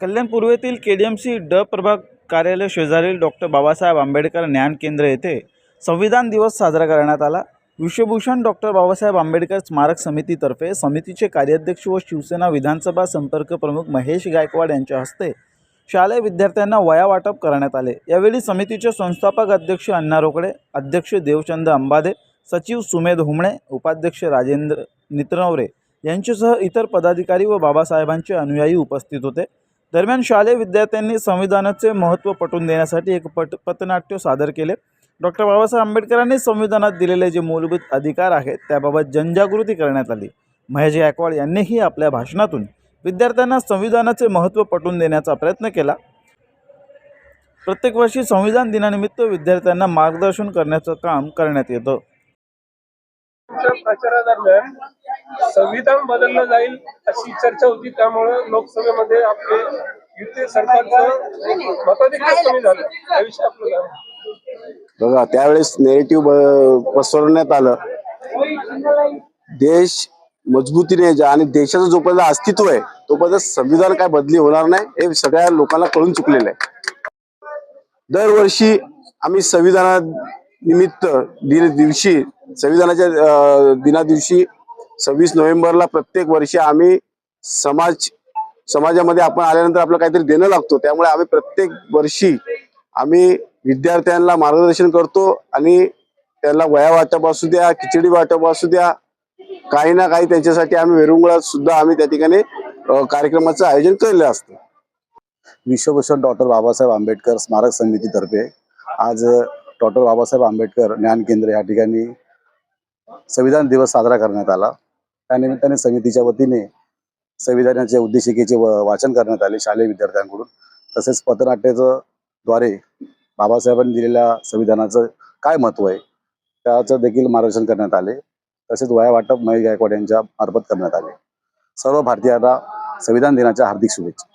कल्याण पूर्वेतील K D M C D प्रभाग कार्यालय शेजारील डॉक्टर बाबासाहेब आंबेडकर ज्ञान केंद्र येथे संविधान दिवस साजरा करण्यात आला. विश्वभूषण डॉक्टर बाबासाहेब आंबेडकर स्मारक समितीतर्फे समितीचे कार्याध्यक्ष व शिवसेना विधानसभा संपर्क प्रमुख महेश गायकवाड यांच्या हस्ते शालेय विद्यार्थ्यांना वया वाटप करण्यात आले. यावेळी समितीचे संस्थापक अध्यक्ष अण्णा रोकडे अध्यक्ष देवचंद अंबादे सचिव सुमेध हुमणे उपाध्यक्ष राजेंद्र नित्रनवरे यांच्यासह इतर पदाधिकारी व बाबासाहेबांचे अनुयायी उपस्थित होते. दरम्यान शालेय विद्यार्थ्यांनी संविधानाचे महत्त्व पटवून देण्यासाठी एक पट पथनाट्य सादर केले. डॉक्टर बाबासाहेब आंबेडकरांनी संविधानात दिलेले जे मूलभूत अधिकार आहेत त्याबाबत जनजागृती करण्यात आली. महेश गायकवाड यांनीही आपल्या भाषणातून विद्यार्थ्यांना संविधानाचे महत्त्व पटवून देण्याचा प्रयत्न केला. प्रत्येक वर्षी संविधान दिनानिमित्त विद्यार्थ्यांना मार्गदर्शन करण्याचं काम करण्यात येतं. प्रचारादरम्यान संविधान बदललं जाईल अशी चर्चा होती. त्यामुळे लोकसभेमध्ये आपले युती सरकारचं मताधिकार कमी झालं. त्याविषयी आपलं बघा त्यावेळेस नेरेटिव्ह पसरवण्यात आलं. देश मजबूतीने जा- आणि देशाचं जोपर्यंत अस्तित्व आहे तोपर्यंत संविधान काय बदली होणार नाही हे सगळ्या लोकांना कळून चुकलेलं आहे. दरवर्षी आम्ही संविधानानिमित्त दिन दिवशी संविधानाच्या अं, दिना दिवशी सव्वीस नोव्हेंबरला प्रत्येक वर्षी आम्ही समाज समाजामध्ये आपण आल्यानंतर आपलं काहीतरी देणं लागतो. त्यामुळे आम्ही प्रत्येक वर्षी आम्ही विद्यार्थ्यांना मार्गदर्शन करतो आणि त्यांना वया वाटप असू द्या खिचडी वाटप असू द्या काही ना काही त्यांच्यासाठी आम्ही वेरुंगळात सुद्धा आम्ही त्या ठिकाणी कार्यक्रमाचं आयोजन केलेलं असतं. विश्वभूषण डॉक्टर बाबासाहेब आंबेडकर स्मारक समितीतर्फे आज डॉक्टर बाबासाहेब आंबेडकर ज्ञान केंद्र या ठिकाणी संविधान दिवस साजरा करण्यात आला. त्यानिमित्ताने समितीच्या वतीने संविधानाच्या उद्देशिकेचे वाचन करण्यात आले शालेय विद्यार्थ्यांकडून. तसेच पथनाट्याचं द्वारे बाबासाहेबांनी दिलेल्या संविधानाचं काय महत्त्व आहे त्याचं देखील मार्गदर्शन करण्यात आले. तसेच वया वाटप महेश गायकवाड यांच्या मार्फत करण्यात आले. सर्व भारतीयांना संविधान दिनाच्या हार्दिक शुभेच्छा.